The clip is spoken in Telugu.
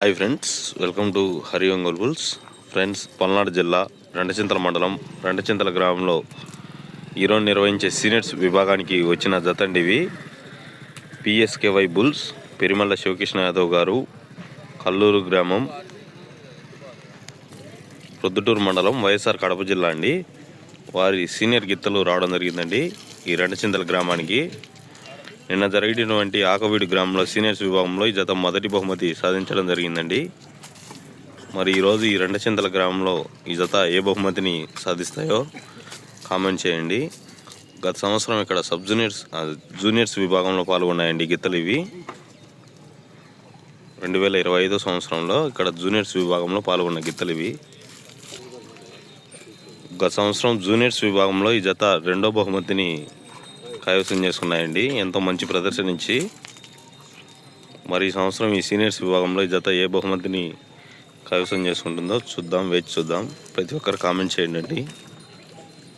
Hi friends welcome to Hari Ongole bulls friends Palnadu జిల్లా రెండచింతల మండలం రెండచింతల గ్రామంలో ఈరోజు నిర్వహించే సీనియర్స్ విభాగానికి వచ్చిన జతండి పిఎస్కేవై బుల్స్ పెరిమల్ల శివకృష్ణ యాదవ్ గారు కల్లూరు గ్రామం ప్రొద్దుటూరు మండలం వైఎస్ఆర్ కడప జిల్లా అండి. వారి సీనియర్ గిత్తలు రావడం జరిగిందండి ఈ రెండచింతల గ్రామానికి. నిన్న జరిగినటువంటి ఆకవీడు గ్రామంలో సీనియర్స్ విభాగంలో ఈ జత మొదటి బహుమతి సాధించడం జరిగిందండి. మరి ఈరోజు ఈ రెండచింతల గ్రామంలో ఈ జత ఏ బహుమతిని సాధిస్తాయో కామెంట్ చేయండి. గత సంవత్సరం ఇక్కడ సబ్ జూనియర్స్ జూనియర్స్ విభాగంలో పాల్గొన్నాయండి గీతలు ఇవి. రెండు వేల ఇరవై ఐదో సంవత్సరంలో ఇక్కడ జూనియర్స్ విభాగంలో పాల్గొన్న గిత్తలు ఇవి. గత సంవత్సరం జూనియర్స్ విభాగంలో ఈ జత రెండో బహుమతిని కైవసం చేసుకున్నాయండి. ఎంతో మంచి ప్రదర్శన ఇచ్చి మరి ఈ సంవత్సరం ఈ సీనియర్స్ విభాగంలో ఈ జత ఏ బహుమతిని కైవసం చేసుకుంటుందో చూద్దాం వేచి చూద్దాం. ప్రతి ఒక్కరు కామెంట్ చేయండి